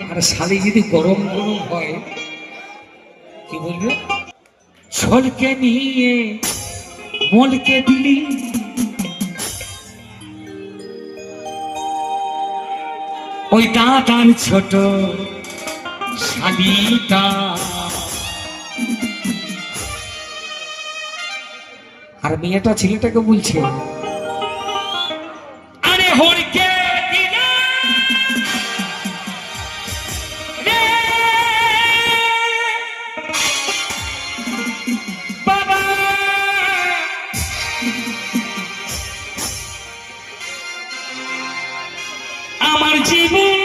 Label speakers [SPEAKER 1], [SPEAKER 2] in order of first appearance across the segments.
[SPEAKER 1] আর শালি যদি গরম গরম হয়, কি বলবে? ছলকে নিয়ে মলকে দিলি। ওই টাটার ছোট শালিটা। আর মেয়েটা ছেলেটাকে বলছে, আরে হরকে জীবন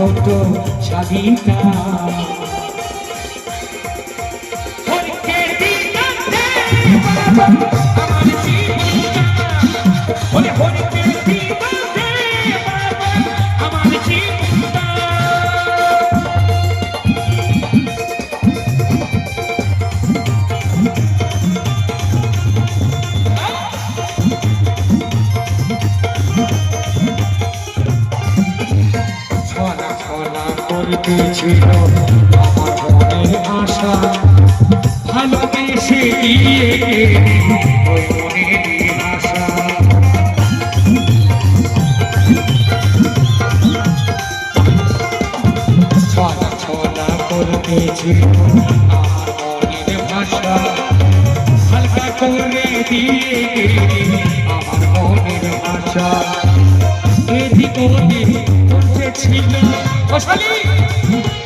[SPEAKER 1] ছোট স্বাধীনতা Thank you. কি ছিল। আমার মনে আশা ভালোবেসে দিয়ে ছিল আমার মনের ভাষা। হালকা করে দিয়ে আমার মনের ভাষা। এদিক ওদিক ছিল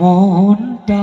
[SPEAKER 1] মনটা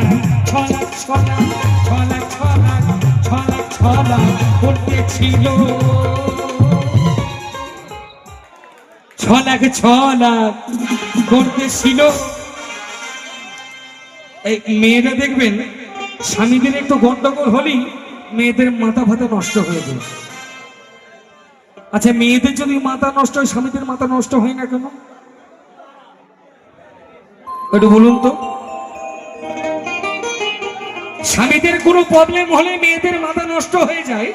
[SPEAKER 1] ছলা দেখবেন, স্বামীদের একটু গন্ডগোল হলেই মেয়েদের মাথা ফাতা নষ্ট হয়ে যায়। আচ্ছা মেয়েদের যদি মাথা নষ্ট হয়, স্বামীদের মাথা নষ্ট হয় না কেন? একটু বলুন তো। স্বামীদের কোনো প্রবলেম হলে মেয়েদের মাথা নষ্ট হয়ে যায়।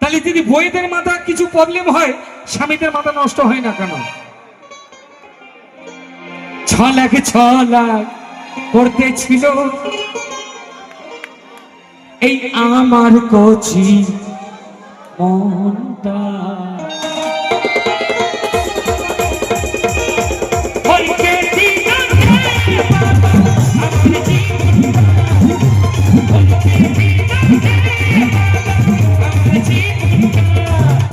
[SPEAKER 1] তাহলে যদি বইয়েদের মাথা কিছু প্রবলেম হয়, স্বামীদের মাথা নষ্ট হয় না কেন? ছ লাখ ছ লাখ করতে ছিল। এই আমার কচি মনটা।